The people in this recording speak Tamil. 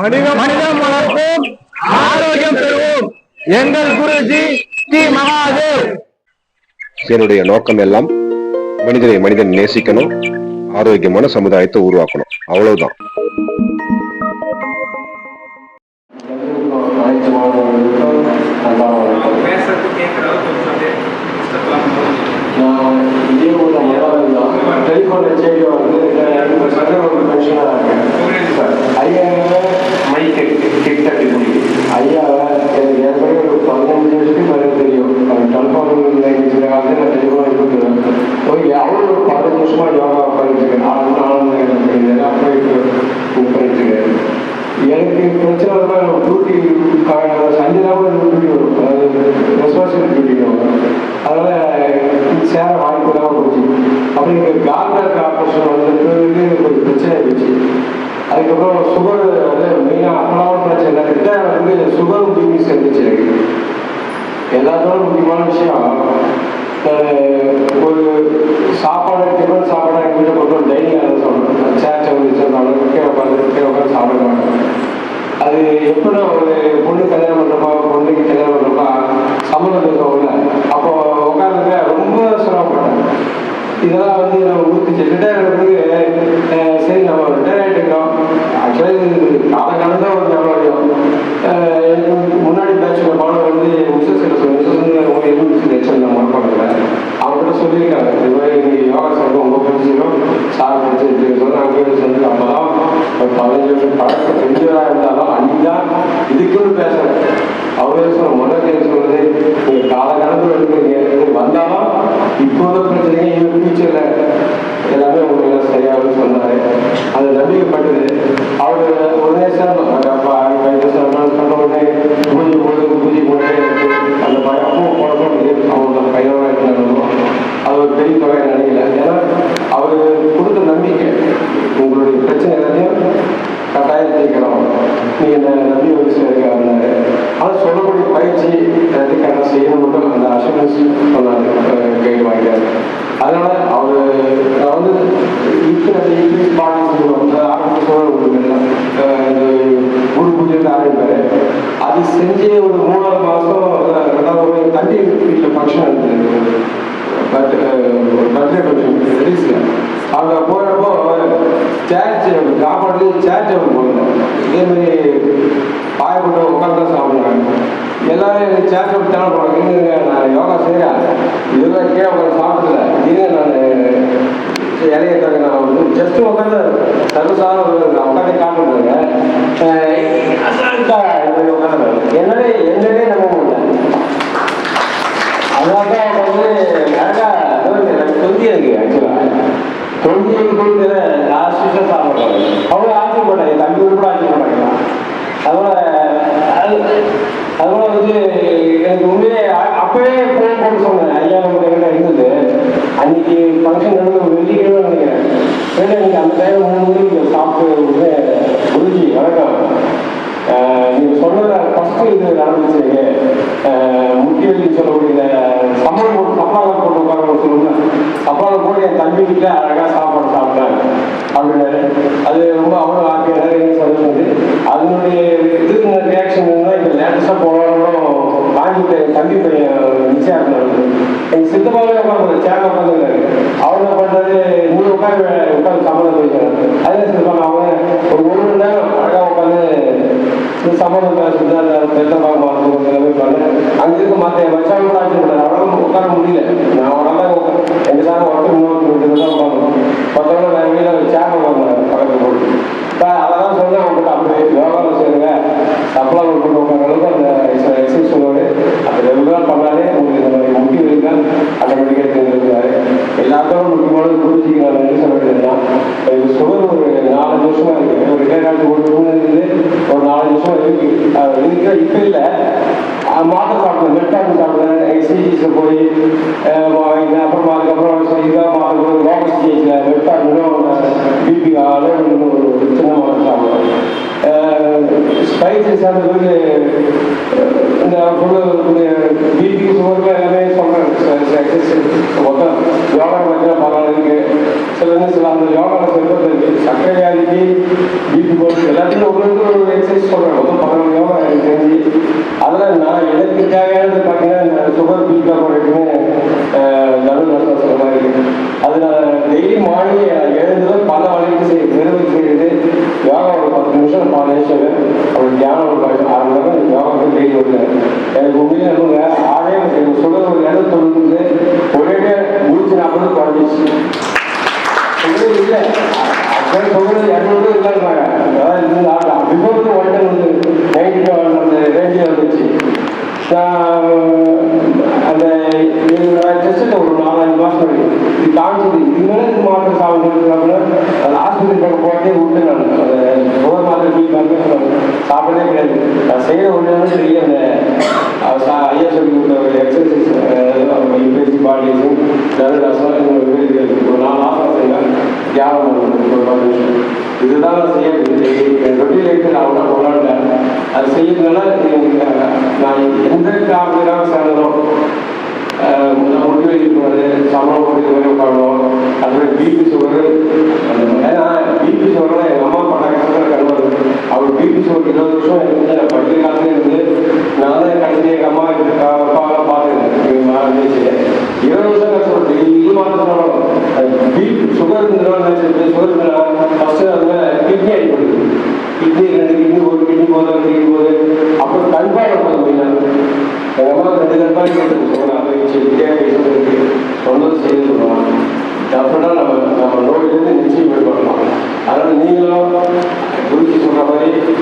மனித மனிதம் வளர்ப்போம் ஆரோக்கியம் பெறுவோம். எங்கள் குருஜி ஸ்ரீ மகாதேவ். என்னுடைய நோக்கம் எல்லாம் மனிதனை மனிதன் நேசிக்கணும் ஆரோக்கியமான சமுதாயத்தை உருவாக்கணும். அவ்வளவுதான். வந்தால் டியூட்டி சஞ்சனாவும் டியூட்டி வரும். அதாவது ரெஸ்பான்சிபிள் டியூட்டி வரும். அதனால் சேர வாய்ப்பு தான் போச்சு. அப்புறம் எனக்கு கார்னர் கார்பரேஷன் வந்ததுக்கு ஒரு பிரச்சனை ஆயிடுச்சு. அதுக்கப்புறம் சுகர் வந்து மெயினாக அப்பெல்லாம் பிரச்சனை இல்லை. ரிட்டையர் வந்து சுகர் டியூட்டிஸ் சேர்ந்துச்சு எனக்கு. எல்லாத்தோட முக்கியமான விஷயம். ஒரு சாப்பாடு டிஃபன் சாப்பாடு எங்கள் வீட்டில் கொண்டு டைனிங் அதை சொல்லணும் சேர் சவுண்ட் வச்சிருந்தாலும் கீழே உட்காந்து கீழே உட்காந்து சாப்பிடுவாங்க. அது எப்படின்னா ஒரு பொண்ணு கல்யாணம் பண்ணுறப்பா பொண்ணுக்கு கல்யாணம் பண்ணுறப்பா சம்மந்தம் ஒரு பெரிய தொகை நினைக்கல. ஏன்னா அவர் கொடுத்த நம்பிக்கை உங்களுடைய பிரச்சனை எல்லாத்தையும் கட்டாயம் தீர்க்கணும். நீங்கள் என்ன நம்பி வந்து சேர்க்காருனாரு ஆனால் சொல்லக்கூடிய பயிற்சி எல்லாத்தையும் கரெக்டாக செய்யணும் மட்டும் அந்த அஷூரன்ஸ் சொன்னார். கைடு வாங்கிட்டார். அதனால அவர் நான் வந்து இப்போ இங்கிலீஷ் பாடி சொல்லுவாங்க ஆரம்ப சூழல் உங்களுக்கு இந்த குரு பூஜை ஆரம்பிப்பாரு. அது செஞ்சே ஒரு ரிலீஸில் அங்கே போகிறப்போ சேர்ச் சாப்பாடு சேர்ச் அவர் போகணும் இதேமாரி பாயப்பட்டு உட்காந்து தான் சாப்பிடுறாங்க. எல்லாரும் எனக்கு சேர்ச் விட்டு தேவை போகிறாங்க இருங்க நான் யோகா செய்கிறேன் இதெல்லாம் கீழே உட்காந்து சாப்பிடல. இருங்க நான் இலைய தவிர நான் வந்து ஜஸ்ட் உட்காந்து சர்வசாதாரண நான் உட்காந்து காட்டுறாங்க உட்காந்து என்னடே என்னடே நம்ப முடியல அதனால தான் அவங்க வந்து கரெக்டாக எனக்கு தொந்தி இருக்கு ஆக்சுவலாக தொந்தி கொடுத்து லாஸ்ட் விஷயம் சாப்பிட்றாங்க அவ்வளோ ஆட்சி போட்டாங்க தம்பி கூட ஆட்சி போட்டாங்க அதனால அது அதனால வந்து எனக்கு உண்மையே அ- அப்பவே ஃபோன் போட்டு சொன்னேன் ஐயா நம்ம எங்கிட்ட இருந்தது அன்னைக்கு ஃபங்க்ஷன் நடந்து வெள்ளிக்கிழமை நினைக்கிறேன் ஏன்னா நீங்கள் அந்த டைம் மூணு மணிக்கு சாப்பிட்டு உடனே குருஜி வணக்கம் நீங்க சொன்னத ஃபஸ்ட்டு இது நடந்துச்சு முக்கியம் சொல்லக்கூடிய சம்பளம் போட்டு சம்பளம் போட்டு உட்கார சொல்லுங்க சம்பளம் போட்டு என் தம்பி கிட்ட அழகா சாப்பாடு சாப்பிட்டேன் அப்படின்னு. அது ரொம்ப அவ்வளோ ஹாப்பியாக எனக்கு சந்தோஷம் அதனுடைய இதுக்கு ரியாக்ஷன் இருந்தால் இப்போ லேட்டஸ்ட்டாக போனாலும் காஞ்சிட்டு என் தம்பி பையன் நிச்சயம் நடந்தது எங்கள் சித்தப்பாவே உட்காந்து சேர் உட்காந்துருக்காரு அவர் என்ன பண்ணுறது நீ உட்காந்து உட்காந்து சம்பளம் போயிட்டாரு அதே சித்தப்பா அவன் ஒரு ஒரு மணி நேரம் அழகாக உட்காந்து இந்த சம்பளம் பேசுறது அந்த பெத்தமாக மாற்றம் எல்லாமே பண்ணு அங்கே இருக்க மற்ற வச்சாங்க கூட ஆச்சு விட்டாரு அவரால் உட்கார முடியல நான் அவரால் தான் உட்காந்து எங்கள் சார் ஒர்க்கு இன்னொரு வீட்டில் தான் உட்காந்து மற்றவங்க வேறு வீட்டில் போட்டு இப்போ அதெல்லாம் அப்படி யோகாவில் சேருங்க அளவுக்கு அந்த எக்ஸசைஸ் சொல்லுவாரு ரெகுலராக பண்ணாலே உங்களுக்கு இந்த மாதிரி முட்டி வைக்க ஆட்டோமேட்டிக்காக தெரிஞ்சிருக்காரு எல்லாத்தோட முக்கியமானது குருஜிக்கு சொல்ல வேண்டியதுதான் இது சுகர் ஒரு நாலஞ்சு வருஷமா இருக்கு. ஒரு ரிட்டையர் ஆகி ஒரு இருந்து ஒரு நாலஞ்சு வருஷம் இருக்கு. இருக்கிற இப்போ இல்லை. மாத்திரை சாப்பிடுவேன் மெட்ரான் சாப்பிடுவேன் சிஜிஸில் போய் அப்புறம் அதுக்கப்புறம் சரி, இதாக மாத்திரை லோக்கல் சிஜிஸில் மெட்ரான் பிபி அளவு ஒரு சின்ன மாத்திரை சாப்பிடுவேன் பயிற்சி சார் பிறகு இந்த சொல்ல பிபி சுகர்ல எல்லாமே சொல்றேன். மொத்தம் யோகா பற்றின பரவாயில்ல இருக்கு. சில என்ன சில அந்த யோகா சொல்றது இருக்கு. சக்கரை வியாதிக்கு பிபி போட்டு எல்லாத்தையும் ஒவ்வொரு ஒரு எக்ஸசைஸ் சொல்றேன். மொத்தம் பதினொன்று யோகா எனக்கு தெரிஞ்சு. அதில் நான் எனக்கு தேவையானது பார்த்தீங்கன்னா சுகர் பிபி போடுறதுக்குன்னு நடுவு சொல்ற மாதிரி இருக்கு அது நான் டெய்லி மார்னிங் எழுந்ததும் பல வழிக்கு செய்ய நிறுவனம் செய்யுது யோகா ஒரு பத்து நிமிஷம் பால் நிமிஷம் அப்புறம் தியானம் ஒரு பத்து ஆறு மணி நேரம் யோகா டெய்லி வருது எனக்கு உண்மையிலே நம்புங்க ஆறே எனக்கு சுகர் ஒரு எழுபத்தி தொண்ணூறு ஒரே முடிச்சு நாற்பது குறைஞ்சிச்சு சுகர் இல்லை. அப்போ சுகர் இரநூறு இல்லைன்னாங்க அதாவது இந்த ஆட்டம் வந்து அந்த ரேஞ்சில் வந்துச்சு அந்த டெஸ்ட்டில் ஒரு நாலஞ்சு மாதம் வரைக்கும் இது காமிச்சது. இது இது மாத்திரை சாப்பிட்டு அந்த ஆஸ்பத்திரி பக்கம் போட்டே விட்டு நான். அந்த சுகர் மாத்திரை சாப்பிடவே கிடையாது. நான் செய்கிற ஒன்று பெரிய அந்த ஐயா சொல்லி கொடுத்த ஒரு எக்ஸசைஸ் யூபிஎஸ்சி பாடிஸும் தருணாசனம் ஒரு நாலு ஆசனம் இதுதான் நான் செய்ய என் நான் ஒன்றா கொண்டாடல அது செய்யறதுனால எனக்கு, நான் எந்த காரணத்துக்காக சேர்ந்தனோ முடி வைக்கிறது சம்பளம் கொடுத்து பிபி சுகர் ஏன்னா பிபி சுகர்லாம் எங்கள் அம்மா பண்ண காலத்தில் கண்டுவது அவர் பிபி சுகர் இருபது வருஷம் இருந்து படிக்கிற காலத்துல அம்மா ரெண்டு கண்பாடு கேட்டு சொல்லுவாங்க அதை வச்சு வித்தியாக பேசுறதுக்கு சொன்னது செய்து சொல்லுவாங்க நம்ம நம்ம நோயிலிருந்து நிச்சயம் போய் பண்ணலாம் அதனால் நீங்களும் குருஜி சொல்கிற மாதிரி